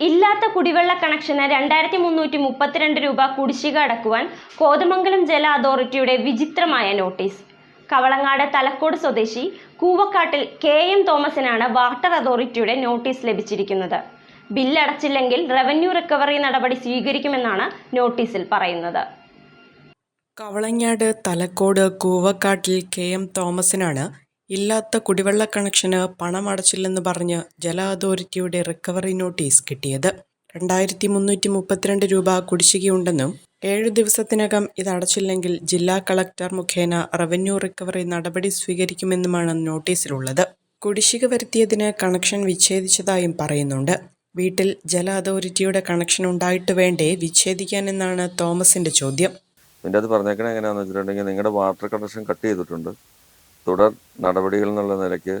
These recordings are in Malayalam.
ഇല്ലാത്ത കുടിവെള്ള കണക്ഷന് രണ്ടായിരത്തി മുന്നൂറ്റി മുപ്പത്തിരണ്ട് രൂപ കുടിശ്ശിക അടക്കുവാൻ കോതമംഗലം ജല അതോറിറ്റിയുടെ വിചിത്രമായ നോട്ടീസ്. കവളങ്ങാട് തലക്കോട് സ്വദേശി കൂവക്കാട്ടിൽ കെ എം തോമസിനാണ് വാട്ടർ അതോറിറ്റിയുടെ നോട്ടീസ് ലഭിച്ചിരിക്കുന്നത്. ബില്ലടച്ചില്ലെങ്കിൽ റവന്യൂ റിക്കവറി നടപടി സ്വീകരിക്കുമെന്നാണ് നോട്ടീസിൽ പറയുന്നത്. കവളങ്ങാട് തലക്കോട് കൂവക്കാട്ടിൽ കെ എം തോമസിനാണ് ഇല്ലാത്ത കുടിവെള്ള കണക്ഷന് പണം അടച്ചില്ലെന്ന് പറഞ്ഞ് ജല അതോറിറ്റിയുടെ റിക്കവറി നോട്ടീസ് കിട്ടിയത്. രണ്ടായിരത്തി മുന്നൂറ്റി മുപ്പത്തിരണ്ട് രൂപ കുടിശ്ശികയുണ്ടെന്നും ഏഴ് ദിവസത്തിനകം ഇത് അടച്ചില്ലെങ്കിൽ ജില്ലാ കളക്ടർ മുഖേന റവന്യൂ റിക്കവറി നടപടി സ്വീകരിക്കുമെന്നുമാണ് നോട്ടീസിലുള്ളത്. കുടിശ്ശിക വരുത്തിയതിന് കണക്ഷൻ വിച്ഛേദിച്ചതായും പറയുന്നുണ്ട്. വീട്ടിൽ ജല അതോറിറ്റിയുടെ കണക്ഷൻ ഉണ്ടായിട്ട് വേണ്ടേ വിച്ഛേദിക്കാനെന്നാണ് തോമസിന്റെ ചോദ്യം. നിങ്ങളുടെ വാട്ടർ കണക്ഷൻ കട്ട് ചെയ്തിട്ടുണ്ട്. തുടർ നടപടികൾ എന്നുള്ള നിലയ്ക്ക്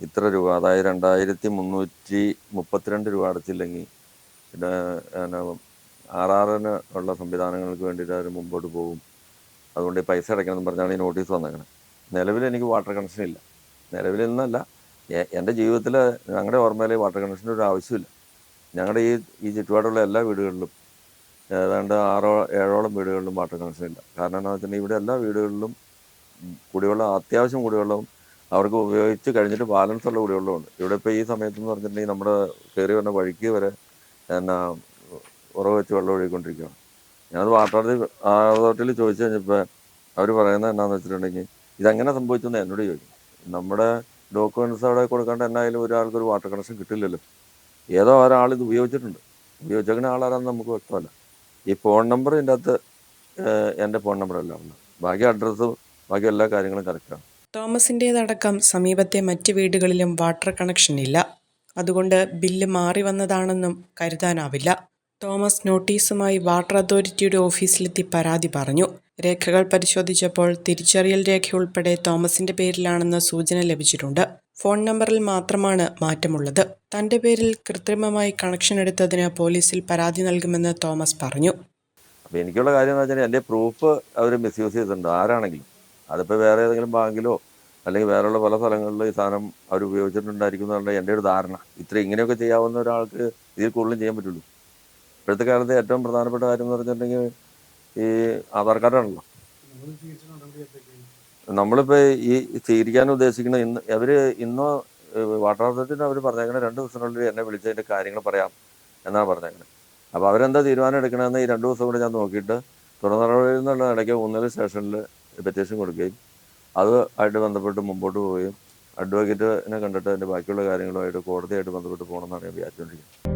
ഇത്ര രൂപ അതായത് രണ്ടായിരത്തി മുന്നൂറ്റി മുപ്പത്തിരണ്ട് രൂപ അടച്ചില്ലെങ്കിൽ ആർ ആറിന് ഉള്ള സംവിധാനങ്ങൾക്ക് വേണ്ടിയിട്ട് അവർ മുമ്പോട്ട് പോകും. അതുകൊണ്ട് ഈ പൈസ അടയ്ക്കണം എന്ന് പറഞ്ഞാണ് ഈ നോട്ടീസ് വന്നേക്കണത് നിലവിൽ എനിക്ക് വാട്ടർ കണക്ഷൻ ഇല്ല. നിലവിൽ നിന്നല്ല എന്റെ ജീവിതത്തിൽ ഞങ്ങളുടെ ഓർമ്മയിൽ വാട്ടർ കണക്ഷന്റെ ഒരു ആവശ്യമില്ല. ഞങ്ങളുടെ ഈ ഈ ചുറ്റുപാടുള്ള എല്ലാ വീടുകളിലും ഏതാണ്ട് ആറോ ഏഴോളം വീടുകളിലും വാട്ടർ കണക്ഷൻ ഇല്ല. കാരണം എന്താണെന്ന് വെച്ചിട്ടുണ്ടെങ്കിൽ ഇവിടെ എല്ലാ വീടുകളിലും കുടിവെള്ളം അത്യാവശ്യം കുടിവെള്ളവും അവർക്ക് ഉപയോഗിച്ച് കഴിഞ്ഞിട്ട് ബാലൻസ് ഉള്ള കുടിവെള്ളമുണ്ട്. ഇവിടെ ഇപ്പോൾ ഈ സമയത്ത് എന്ന് പറഞ്ഞിട്ടുണ്ടെങ്കിൽ നമ്മുടെ കയറി വരുന്ന വഴിക്ക് വരെ എന്നാ ഉറവ് വെച്ച് വെള്ളം ഒഴുകിക്കൊണ്ടിരിക്കുകയാണ്. ഞാനത് വാട്ടർ അതോറിറ്റിയിൽ ചോദിച്ചു കഴിഞ്ഞപ്പോൾ അവർ പറയുന്നത് എന്നാന്ന് വെച്ചിട്ടുണ്ടെങ്കിൽ ഇതെങ്ങനെ സംഭവിച്ചെന്ന് എന്നോട് ചോദിക്കും. നമ്മുടെ ഡോക്യുമെന്റ്സ് അവിടെ കൊടുക്കാണ്ട് എന്നായാലും ഒരാൾക്ക് ഒരു വാട്ടർ കണക്ഷൻ കിട്ടില്ലല്ലോ. ഏതോ ഒരാൾ ഇത് ഉപയോഗിച്ചിട്ടുണ്ട്. ഉപയോഗിച്ചേക്കുന്ന ആളാരാന്ന് നമുക്ക് വ്യക്തമല്ല. ഈ ഫോൺ നമ്പർ ഇതിന്റെ അകത്ത് എന്റെ ഫോൺ ഉള്ളത് ബാക്കി അഡ്രസ്സും ബാക്കി എല്ലാ കാര്യങ്ങളും കറക്റ്റാണ് തോമസിന്റേതടക്കം സമീപത്തെ മറ്റ് വീടുകളിലും വാട്ടർ കണക്ഷൻ ഇല്ല. അതുകൊണ്ട് ബില്ല് മാറി വന്നതാണെന്നും കരുതാനാവില്ല. തോമസ് നോട്ടീസുമായി വാട്ടർ അതോറിറ്റിയുടെ ഓഫീസിലെത്തി പരാതി പറഞ്ഞു. രേഖകൾ പരിശോധിച്ചപ്പോൾ തിരിച്ചറിയൽ രേഖ ഉൾപ്പെടെ തോമസിന്റെ പേരിലാണെന്ന സൂചന ലഭിച്ചിട്ടുണ്ട്. ഫോൺ നമ്പറിൽ മാത്രമാണ് മാറ്റമുള്ളത്. തന്റെ പേരിൽ കൃത്രിമമായി കണക്ഷൻ എടുത്തതിന് പോലീസിൽ പരാതി നൽകുമെന്ന് തോമസ് പറഞ്ഞു. അപ്പോൾ എനിക്കുള്ള കാര്യം എന്ന് വെച്ചാൽ എന്റെ പ്രൂഫ് അവർ മിസ്യൂസ് ചെയ്തിട്ടുണ്ട്. ആരാണെങ്കിലും. അതിപ്പോൾ വേറെ ഏതെങ്കിലും ബാങ്കിലോ അല്ലെങ്കിൽ വേറെയുള്ള പല സ്ഥലങ്ങളിലും ഈ സാധനം അവർ ഉപയോഗിച്ചിട്ടുണ്ടായിരിക്കും എന്നുള്ള എന്റെ ഒരു ധാരണ. ഇത്ര ഇങ്ങനെയൊക്കെ ചെയ്യാവുന്ന ഒരാൾക്ക് ഇതിൽ കൂടുതലും ചെയ്യാൻ പറ്റുള്ളൂ. ഇപ്പോഴത്തെ കാലത്ത് ഏറ്റവും പ്രധാനപ്പെട്ട കാര്യം എന്ന് പറഞ്ഞിട്ടുണ്ടെങ്കിൽ ഈ ആധാർ കാർഡാണല്ലോ നമ്മളിപ്പോൾ ഈ സ്വീകരിക്കാൻ ഉദ്ദേശിക്കുന്ന ഇന്ന് അവർ ഇന്നോ വാട്ടർ അതോറിറ്റിന് അവർ പറഞ്ഞേക്കണേ രണ്ട് ദിവസത്തിനുള്ളിൽ എന്നെ വിളിച്ചതിന്റെ കാര്യങ്ങൾ പറയാം എന്നാണ് പറഞ്ഞേക്കുന്നത് അപ്പോൾ അവരെന്താ തീരുമാനം എടുക്കണമെന്ന് ഈ രണ്ട് ദിവസം കൂടെ ഞാൻ നോക്കിയിട്ട് തുറന്നറവിൽ നിന്നുള്ള ഇടയ്ക്ക് ഒന്നിലെ സ്റ്റേഷനിൽ പെറ്റീഷൻ കൊടുക്കുകയും അത് ആയിട്ട് ബന്ധപ്പെട്ട് മുമ്പോട്ട് പോവുകയും അഡ്വക്കേറ്റിനെ കണ്ടിട്ട് അതിന്റെ ബാക്കിയുള്ള കാര്യങ്ങളുമായിട്ട് കോടതിയായിട്ട് ബന്ധപ്പെട്ട് പോകണമെന്നാണ് ഞാൻ വിചാരിച്ചുകൊണ്ടിരിക്കുന്നത്.